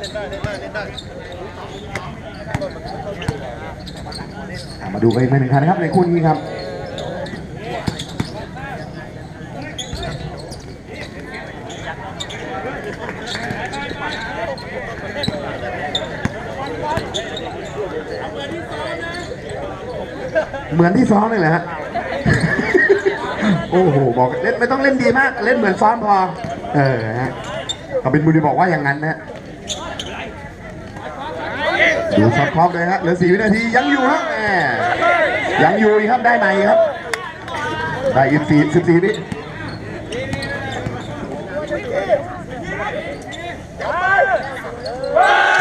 เล่นได้เล่นได้เล่นได้มาดูกันอีกหนึ่งคันนะครับในคู่นี้ครับเหมือนที่ซ้อมเลยเหรอฮะ โอ้โห บอกเล่นไม่ต้องเล่นดีมาก เล่นเหมือนซ้อมพอ เออฮะกบินบุรีบอกว่าอย่างนั้นนะ ดูสับครอบเลยฮะเหลือสี่วินาทียังอยู่ครับแหมยังอยู่ครับได้ไหมครับ ได้อีกสี่สิบสี่วิ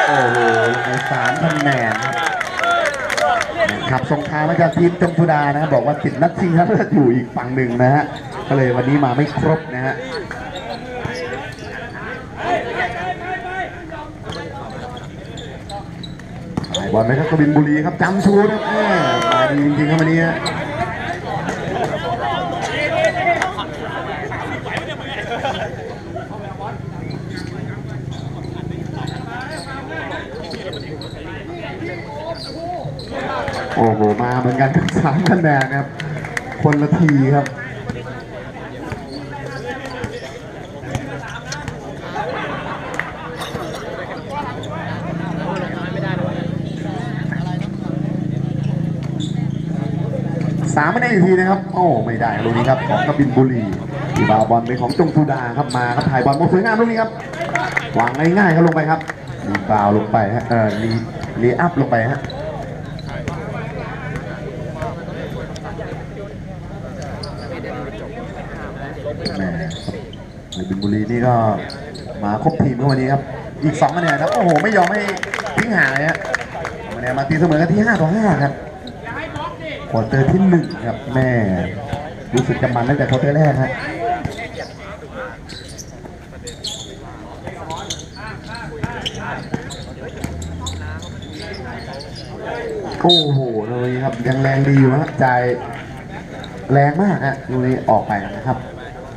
โอ้โหสามคะแนนครับส่งท้ายมาจากทีมจงสุดานะบอกว่าติดนัดชิงชนะเลิศอยู่อีกฝั่งหนึ่งนะฮะก็เลยวันนี้มาไม่ครบนะฮะ สาย บอลนะครับกบินบุรีครับจำชูนะแม่มาดีจริงๆครับวันนี้โอ้โหมาเหมือนกันกับสามคะแนนครับ คนละทีครับ สามไม่ได้อีกทีนะครับ โอ้ไม่ได้ลูกนี้ครับของกบินบุรีทีบาบอลเป็นของจงสุดาครับมาครับถ่ายบอลมาสวยงามลูกนี้ครับวางง่ายๆครับลงไปครับรีบาวลงไปฮะเออรีรีอัพลงไปฮะแหม่กบินบุรีนี่ก็มาครบทีมเมื่อวันนี้ครับ อีกสองคะแนนครับ โอ้โห ไม่ยอมให้ทิ้งห่างเลยฮะคะแนนมาตีเสมอกันที่ห้าต่อห้าครับ ควอเตอร์ที่หนึ่งครับแม่รู้สึกจะมันตั้งแต่ควอเตอร์แรกฮะโอ้โหเลยครับยังแรงดีอยู่ฮะจ่ายแรงมากฮะลูนี้ออกไปนะครับ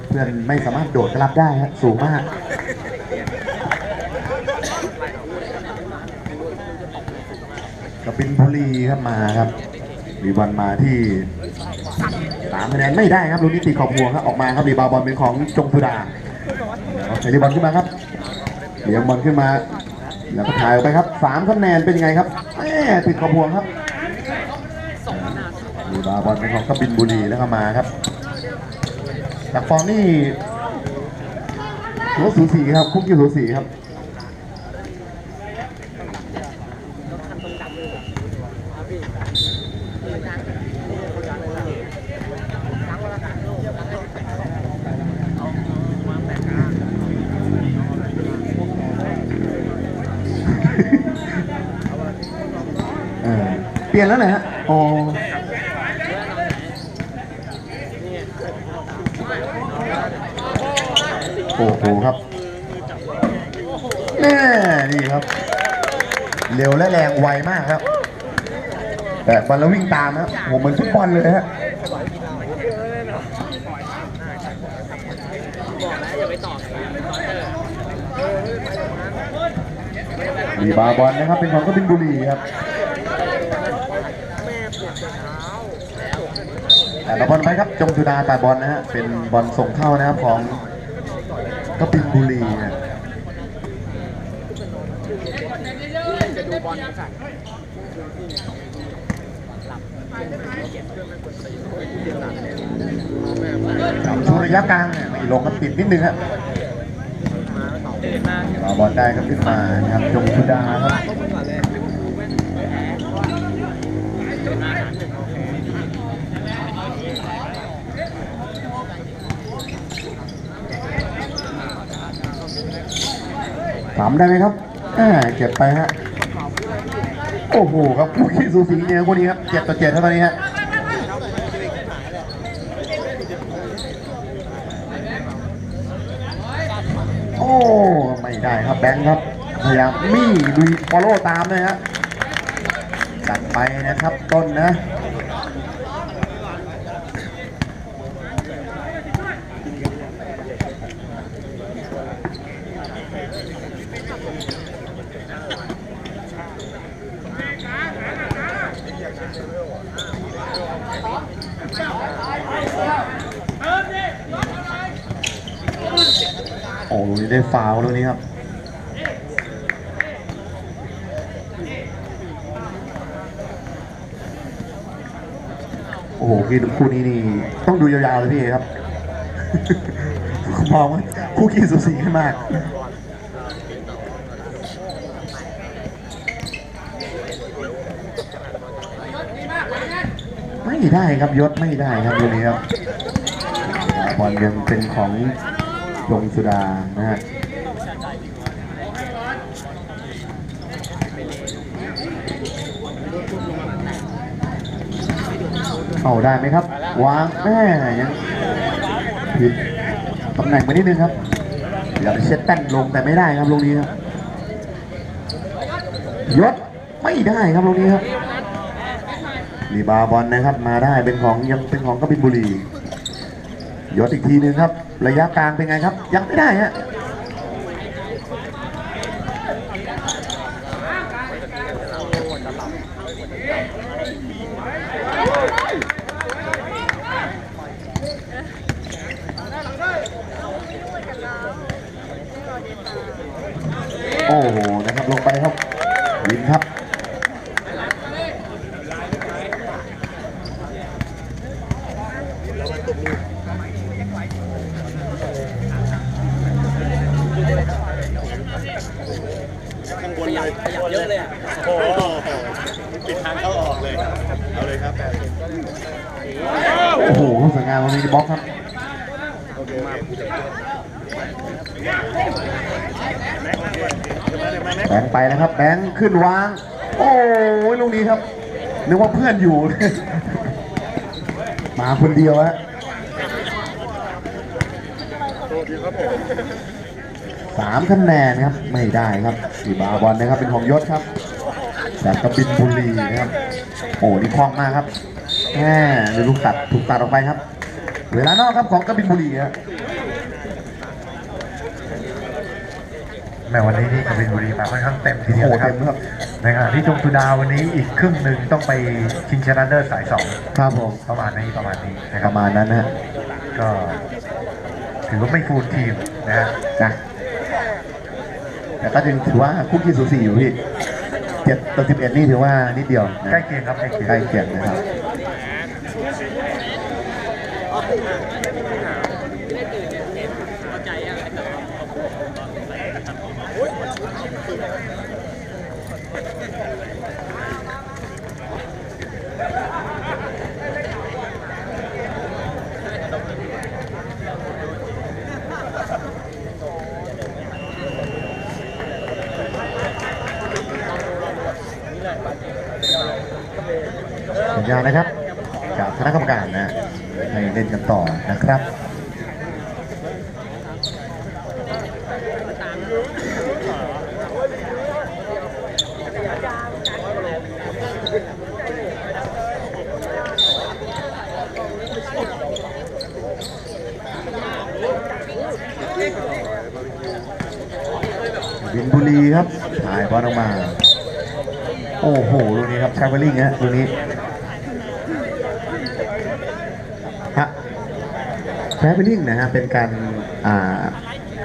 เพื่อนไม่สามารถโดดกลับได้ฮะสูงมากกับบินบุรีครับมาครับ มีบอลมาที่สามคะแนนไม่ได้ครับลูกนี้ตีขอบห่วงครับออกมาครับรีบาวบอลเป็นของจงสุดาเอาใส่รีบอลขึ้นมาครับเลี้ยงบอลขึ้นมา แล้วก็ถ่ายออกไปครับสามคะแนนเป็นยังไงครับแม่ติดขอบห่วงครับรีบาวบอลเป็นของกบินบุรีแล้วก็มาครับจากฟอร์มนี่ถือว่าสูสีครับคุกกี้สูสีครับ ปลี่ยนแล้วเหรอฮะอ๋อโอ้โหครับแน่นี่ครับ เร็วและแรงไวมากครับ แต่บอลแล้ววิ่งตามนะโอ้เหมือนฟุตบอลเลยฮะมีบาบอลนะครับ เป็นของกบินบุรีครับ แต่ละบอลไปครับจงสุดาตาบอลนะฮะเป็นบอลส่งเข้านะครับของกบินบุรีนะจับชูระยะกลางเนี่ยไม่ลงครับติดนิดนึงฮะเอาบอลได้ครับขึ้นมานะครับจงสุดาครับ ถามได้ไหมครับเก็บไปฮะโอ้โหครับคู่ขี้สูสีเนี่ยคู่นี้ครับเจ็ดต่อเจ็ดเท่านี้ฮะโอ้ไม่ได้ครับแบงค์ครับพยายามมี่ลุยฟอลโล่ตามเลยฮะจัดไปนะครับต้นนะ นี้ได้ฟาวล์ลูกนี้ครับโอ้โหพี่คู่นี้นี่ต้องดูยาวๆเลยพี่เอครับมองว่าคู่ขี้สูสีกันมากไม่ได้ครับยศไม่ได้ครับลูกนี้ครับบอลยังเป็นของ ยงสุดานะฮะเอาได้ไหมครับ วางแม่ยังผิดตำแหน่งไปนิดนึงครับอยากไปเช็ดแป้นลงแต่ไม่ได้ครับลูกนี้ครับยศไม่ได้ครับลูกนี้ครับรีบาบอลนะครับ มาได้เป็นของยังเป็นของกบินบุรี ยศอีกทีหนึงครับ ระยะกลางเป็นไงครับ ยังไม่ได้ฮะโอ้โหนะครับลงไปครับวินครับ เยอะเลยอะ โอ้โหปิดทางเข้าออกเลย เอาเลยครับ โอ้โหเข้าสวยงามวันนี้บล็อกครับ โอเคโอเค แบงค์ไปนะครับ แบงค์ขึ้นวาง โอ้ยลูกนี้ครับ นึกว่าเพื่อนอยู่ มาคนเดียวฮะสามคะแนนครับ ไม่ได้ครับสีบาบอลนะครับ เป็นของยศครับจากกบินบุรีนะครับ โอ้นี่คล่องมากครับแหมลูกตัดถูกตัดออกไปครับ เวลานอกครับของกบินบุรีครับ แม้วันนี้นี่กบินบุรีมาค่อนข้างเต็มทีเดียวโอ้นะครับเต็มครับในขณะที่จงสุดาวันนี้อีกครึ่งหนึ่งต้องไปชิงชนะเลิศสายสองครับผมประมาณนี้ประมาณนี้นะคปรับระมาณนั้นนะฮะก็ถือว่าไม่ฟูลทีมนะฮะนะแต่ก็ยังถือว่าคู่ขี้สูสีอยู่พี่เจ็ดต่อสิบเอ็ดนี่ถือว่านิดเดียวนะใกล้เคียงครับใกล้เคียงใกล้เคียงนะครับ สัญญาณนะครับ จากคณะกรรมการนะให้เล่นกันต่อนะครับ บินบุรีครับถ่ายบอลออกมา โอ้โหลูกนี้ครับชาเวลิงฮะลูกนี้ฮะแชาเวลิงนะฮะเป็นการอ่า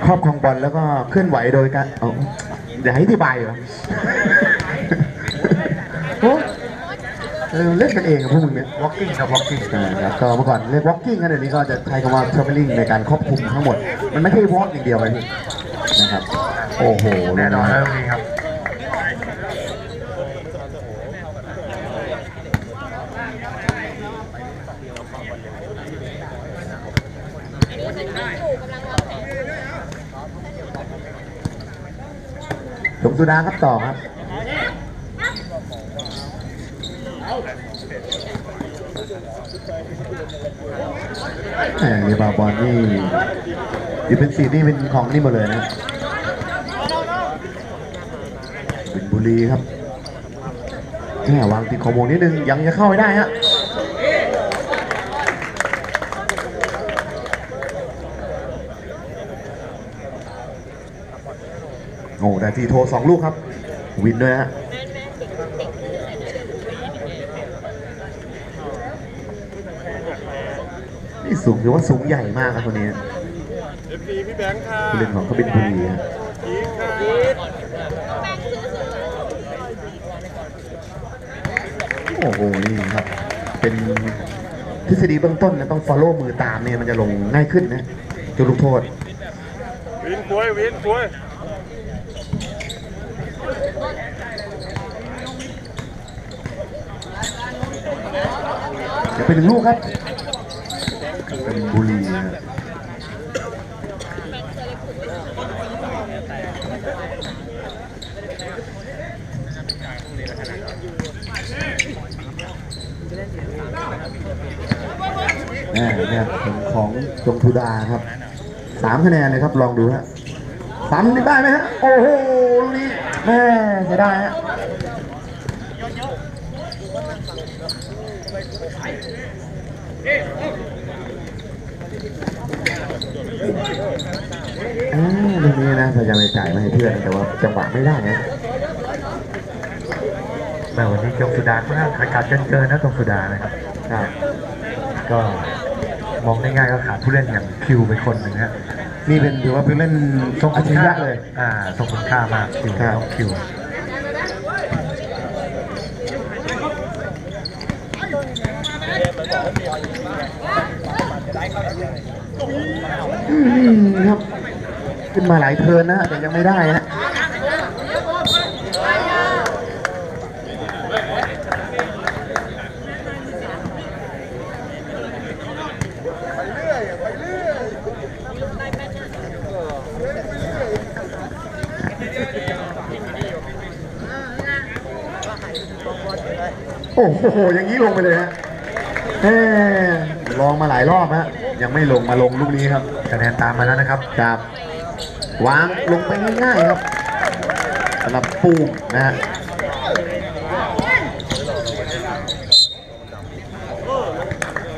ครอบครองบอลแล้วก็เคลื่อนไหวโดยการเอาอย่าให้อธิบายเหรอโอ้เออเล่นกันเองกับพวกมึงเนี่ย walking ครับ walking อ่าครับก็เมื่อก่อนเรียก walking กันเดี๋ยวนี้ก็จะใช้คำว่า traveling ในการควบคุมทั้งหมด มันไม่ใช่ walk อย่างเดียวเลยพี่ นะครับ โอ้โหแน่นอนแล้วนี่ครับสมสุดาครับต่อครับ แหมนี่บาบอลนี่ดิเป็นซีนี่เป็นของนี่หมดเลยนะเป็นบุรีครับแค่วางติดขอมงนิดนึงยังจะเข้าไม่ได้ฮะโอ้แต่ทีโทรสองลูกครับ วินด้วยฮะ สูงถือว่าสูงใหญ่มากครับคนนี้เอฟซีพี่แบงค์ค่ะผู้เล่นของกบินบุรีฮะจีดค่ะโอ้โหนี่ครับ เป็นทฤษฎีเบื้องต้นนะต้อง follow มือตามเนี่ยมันจะลงง่ายขึ้นนะจุดลูกโทษ วินคุยวินคุยเดี๋ยวเป็นหนึ่งลูกครับ เป็นบุรีนะแน่เนี่ยของจงทุดาครับสามคะแนนเลยครับลองดูฮะสามได้ไหมฮะ โอ้โหลูนี้แม่เสียดายฮะ อืมลูกนี้นะพยายามจะจ่ายมาให้เพื่อนแต่ว่าจังหวะไม่ได้นะแม่วันนี้จงสุดาค่อนข้างขาดขาดเกินเกินนะจงสุดานะครับครับ ก็มองง่ายๆก็ขาดผู้เล่นอย่างคิวไปคนหนึ่งฮะนี่เป็นถือว่าเป็นเล่นทรงอาคุณชีพค่าเลย อ่าทรงคุณค่ามากคิวครับน้องคิว ครับ ขึ้นมาหลายเทิร์นนะแต่ยังไม่ได้ฮะโอ้โห อย่างนี้ลงไปเลยฮะเอ้ลองมาหลายรอบฮะ ยังไม่ลงมาลงลูกนี้ครับ คะแนนตามมาแล้วนะครับครับวางลงไปง่ายๆครับสำหรับปูมนะฮะ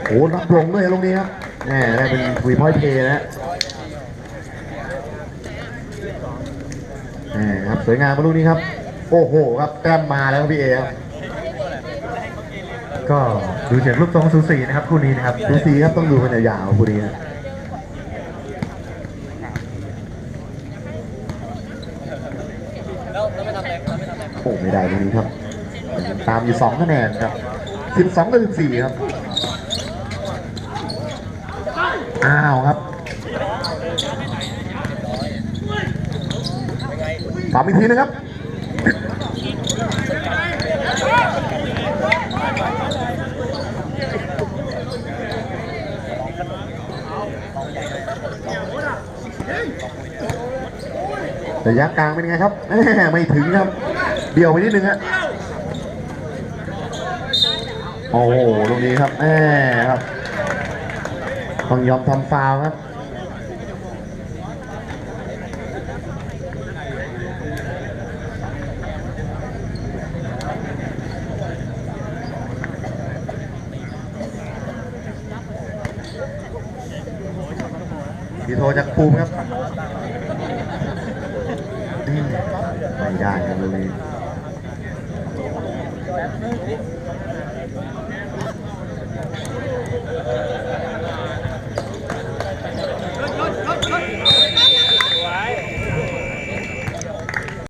โอ้รับลงด้วยลูกนี้ครับแหมได้เป็นทวีพอยต์เพย์นะฮะแหมครับสวยงามมาลูกนี้ครับ โอ้โหครับแต้มมาแล้วครับพี่เอครับก็ดูจากรูปทรงสูสีนะครับคู่นี้นะครับดูสีครับต้องดูกันยาวๆคู่นี้นะ โอ้ไม่ได้ตรงนี้ครับ ตามอยู่สองคะแนนครับสิบสองต่อสิบสี่ครับ อ้าวครับตามอีกทีนะครับ ระยะกลางเป็นไงครับไม่ถึงครับ เดี่ยวไปนิดนึงฮะโอ้โหตรงนี้ครับแหมครับต้องยอมทำฟาวครับพีโทจากภูมิครับอืม ไม่ได้ครับเลย